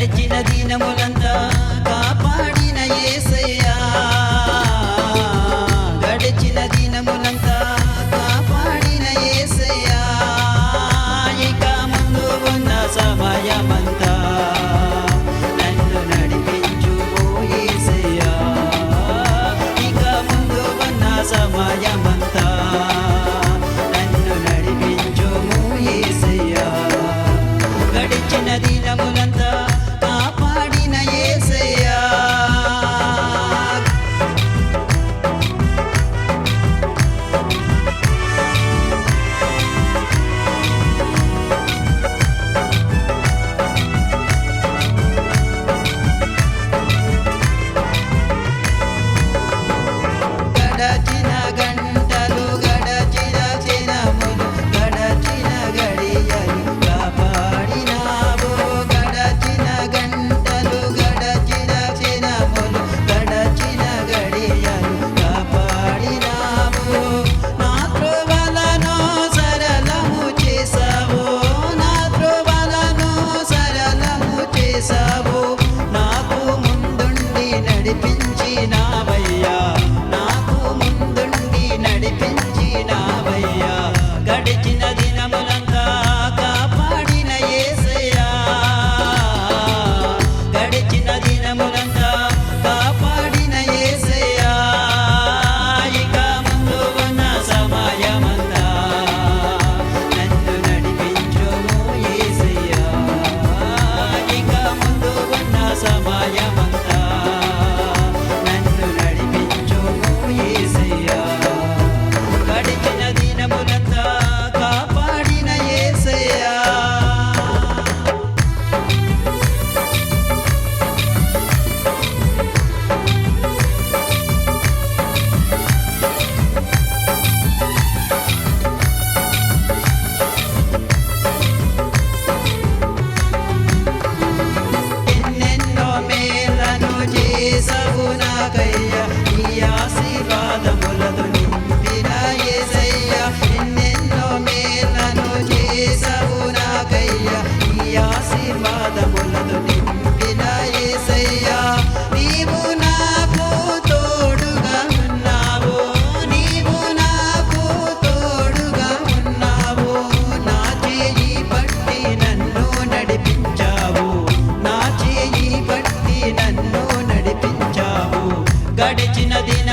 గడిచిన దినములంతా కాపాడిన ఏసయ్యా. గడిచిన దినములంతా కాపాడిన ఏసయ్యా. ఇక ముందు ఉన్న సమయమంతా Baby.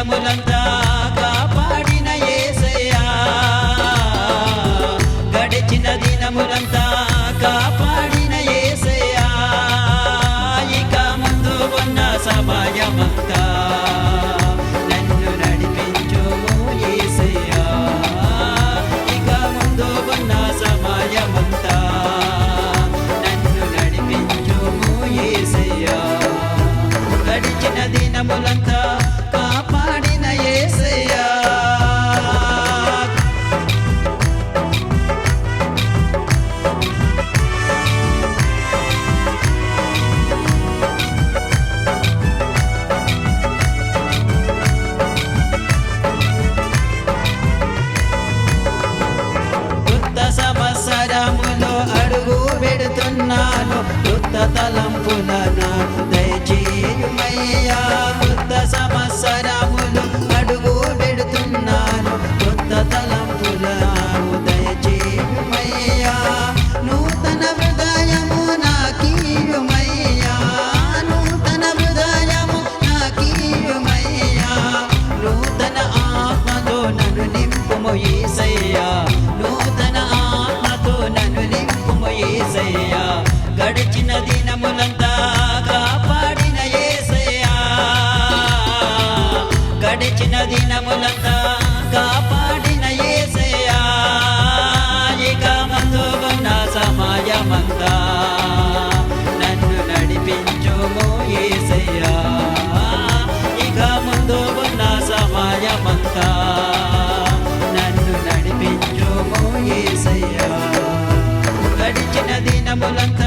గడిచిన ఉన్నాను కొత్త తలంపుల దయచేయుమయ్యా. కొత్త సమస్య ambulante